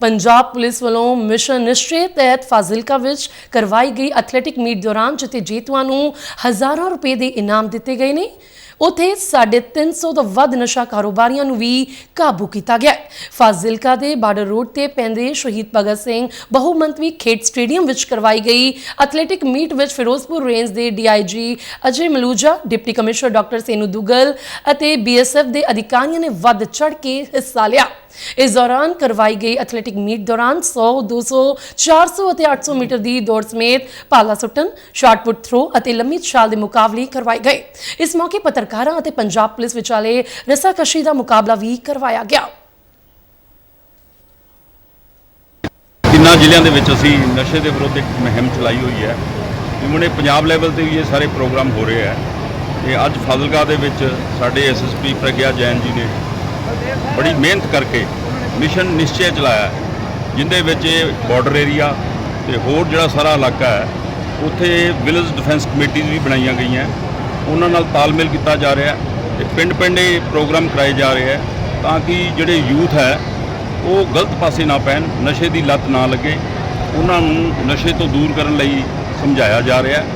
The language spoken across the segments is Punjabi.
ਪੰਜਾਬ ਪੁਲਿਸ ਵੱਲੋਂ ਮਿਸ਼ਨ ਨਿਸ਼ਚੇ ਤਹਿਤ ਫਾਜ਼ਿਲਕਾ ਵਿੱਚ ਕਰਵਾਈ ਗਈ ਐਥਲੈਟਿਕ ਮੀਟ ਦੌਰਾਨ ਜਿੱਥੇ ਜੇਤੂਆਂ ਨੂੰ ਹਜ਼ਾਰਾਂ ਰੁਪਏ ਦੇ ਇਨਾਮ ਦਿੱਤੇ ਗਏ ਨੇ, ਉਥੇ 350 ਤੋਂ ਵੱਧ ਨਸ਼ਾ ਕਾਰੋਬਾਰੀਆਂ ਨੂੰ ਵੀ ਕਾਬੂ ਕੀਤਾ ਗਿਆ ਫਾਜ਼ਿਲਕਾ ਦੇ ਬਾਰਡਰ ਰੋਡ ਤੇ ਪੈਂਦੇ ਸ਼ਹੀਦ ਭਗਤ ਸਿੰਘ ਬਹੁਮੰਤਵੀ ਖੇਡ ਸਟੇਡੀਅਮ ਵਿੱਚ ਕਰਵਾਈ ਗਈ ਐਥਲੈਟਿਕ ਮੀਟ ਵਿੱਚ ਫਿਰੋਜ਼ਪੁਰ ਰੇਂਜ ਦੇ DIG Ajay Maluja, deputy commissioner doctor Senu Dugal ਅਤੇ ਬੀਐਸਐਫ ਦੇ ਅਧਿਕਾਰੀਆਂ ਨੇ ਵੱਧ ਚੜ ਕੇ ਹਿੱਸਾ ਲਿਆ। ਇਸ ਦੌਰਾਨ ਕਰਵਾਈ ਗਈ ਐਥਲੈਟਿਕ ਮੀਟ ਦੌਰਾਨ 100 200 400 ਅਤੇ 800 ਮੀਟਰ ਦੀ ਦੌੜ ਸਮੇਤ ਭਾਲਾ ਸੁੱਟਣ ਸ਼ਾਟ ਥਰੋ ਅਤੇ ਲੰਮੀ ਛਾਲ ਦੇ ਮੁਕਾਬਲੇ ਕਰਵਾਏ ਗਏ। ਇਸ ਮੌਕੇ ਪੱਤਰਕਾਰਾਂ ਅਤੇ ਪੰਜਾਬ ਪੁਲਿਸ ਵਿਚਾਲੇ ਰਸਾਕਸ਼ੀ ਦਾ ਮੁਕਾਬਲਾ ਵੀ ਕਰਵਾਇਆ ਗਿਆ। ਤਿੰਨਾਂ ਜ਼ਿਲ੍ਹਿਆਂ ਦੇ ਵਿੱਚ ਅਸੀਂ ਨਸ਼ੇ ਦੇ ਵਿਰੁੱਧ ਇੱਕ ਮੁਹਿੰਮ ਚਲਾਈ ਹੋਈ ਹੈ। ਜਿਵੇਂ ਪੰਜਾਬ ਲੈਵਲ ਤੇ ਵੀ ਇਹ ਸਾਰੇ ਪ੍ਰੋਗਰਾਮ ਹੋ ਰਹੇ ਹੈ। ਤੇ ਅੱਜ ਫਾਜ਼ਿਲਕਾ ਦੇ ਵਿੱਚ ਸਾਡੇ ਐਸਐਸਪੀ ਪ੍ਰਗਿਆ ਜੈਨ ਜੀ ਨੇ ਬੜੀ ਮਿਹਨਤ ਕਰਕੇ ਮਿਸ਼ਨ ਨਿਸ਼ਚੈ ਚਲਾਇਆ ਹੈ, ਜਿੰਦੇ ਵਿੱਚ ਇਹ ਬਾਰਡਰ ਏਰੀਆ ਤੇ ਹੋਰ ਜਿਹੜਾ ਸਾਰਾ ਇਲਾਕਾ ਹੈ ਉੱਥੇ ਵਿਲੇਜ ਡਿਫੈਂਸ ਕਮੇਟੀਆਂ ਵੀ ਬਣਾਈਆਂ ਗਈਆਂ ਉਹਨਾਂ ਨਾਲ ਤਾਲਮੇਲ ਕੀਤਾ ਜਾ ਰਿਹਾ ਹੈ ਤੇ ਪਿੰਡ ਪਿੰਡ ਇਹ ਪ੍ਰੋਗਰਾਮ ਕਰਾਏ ਜਾ ਰਹੇ ਹੈ ਤਾਂ ਕਿ ਜਿਹੜੇ ਯੂਥ ਹੈ ਉਹ ਗਲਤ ਪਾਸੇ ਨਾ ਪੈਣ ਨਸ਼ੇ ਦੀ ਲੱਤ ਨਾ ਲੱਗੇ। ਉਹਨਾਂ ਨੂੰ ਨਸ਼ੇ ਤੋਂ ਦੂਰ ਕਰਨ ਲਈ ਸਮਝਾਇਆ ਜਾ ਰਿਹਾ ਹੈ।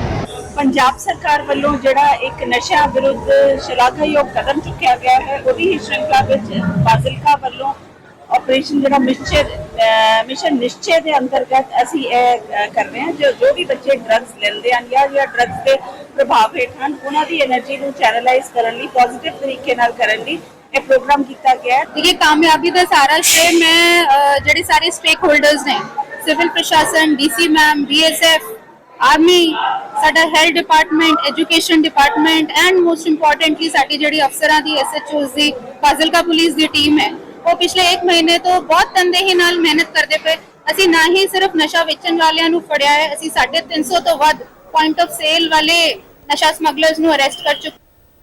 ਪੰਜਾਬ ਸਰਕਾਰ ਵੱਲੋਂ ਜਿਹੜਾ ਇੱਕ ਨਸ਼ਾ ਵਿਰੁੱਧ ਸ਼ਲਾਘਾਯੋਗ ਕਦਮ ਚੁੱਕਿਆ ਗਿਆ ਹੈ, ਉਹਦੀ ਹੀ ਸ਼੍ਰੰਖਲਾ ਵਿੱਚ ਫਾਜ਼ਿਲਕਾ ਵੱਲੋਂ ਆਪਰੇਸ਼ਨ ਜਿਹੜਾ ਮਿਸ਼ਨ ਮਿਸ਼ਨ ਨਿਸ਼ਚੇ ਦੇ ਅੰਤਰਗਤ ਅਸੀਂ ਇਹ ਕਰ ਰਹੇ ਹਾਂ, ਜੋ ਜੋ ਵੀ ਬੱਚੇ ਡਰੱਗਸ ਲੈਂਦੇ ਹਨ ਜਾਂ ਜਾਂ ਡਰੱਗਸ ਦੇ ਪ੍ਰਭਾਵ ਹੇਠ ਹਨ, ਉਹਨਾਂ ਦੀ એનર્ਜੀ ਨੂੰ ਚੈਨਲਾਈਜ਼ ਕਰਨ ਲਈ ਪੋਜ਼ਿਟਿਵ ਤਰੀਕੇ ਨਾਲ ਕਰਨ ਲਈ ਇਹ ਪ੍ਰੋਗਰਾਮ ਕੀਤਾ ਗਿਆ ਹੈ। ਇਹ ਕਾਮਯਾਬੀ ਦਾ ਸਾਰਾ ਸ਼੍ਰੇ ਮੈਂ ਜਿਹੜੇ ਸਾਰੇ ਸਟੇਕ ਹੋਲਡਰਸ ਨੇ, ਸਿਵਲ ਪ੍ਰਸ਼ਾਸਨ ਡੀਸੀ ਮੈਮ ਬੀਐਸਐਫ ਆਰਮੀ ਸਾਡਾ health department education department and most importantly ਸਾਡੀ ਜਿਹੜੀ ਅਫਸਰਾਂ ਦੀ ਐਸਐਚਓਜ਼ ਦੀ, ਫਾਜ਼ਿਲਕਾ ਪੁਲਿਸ ਦੀ ਟੀਮ ਹੈ। ਉਹ ਪਿਛਲੇ 1 ਮਹੀਨੇ ਤੋਂ ਬਹੁਤ ਤਨਦੇਹੀ ਨਾਲ ਮਿਹਨਤ ਕਰਦੇ ਪਏ। ਅਸੀਂ ਨਾ ਹੀ ਸਿਰਫ ਨਸ਼ਾ ਵੇਚਣ ਵਾਲਿਆਂ ਨੂੰ ਫੜਿਆ ਹੈ, ਅਸੀਂ 350 ਤੋਂ ਵੱਧ ਪੁਆਇੰਟ ਆਫ ਸੇਲ ਵਾਲੇ ਨਸ਼ਾ ਸਮਗਲਰਸ ਨੂੰ ਅਰੈਸਟ ਕਰ ਚੁੱਕੇ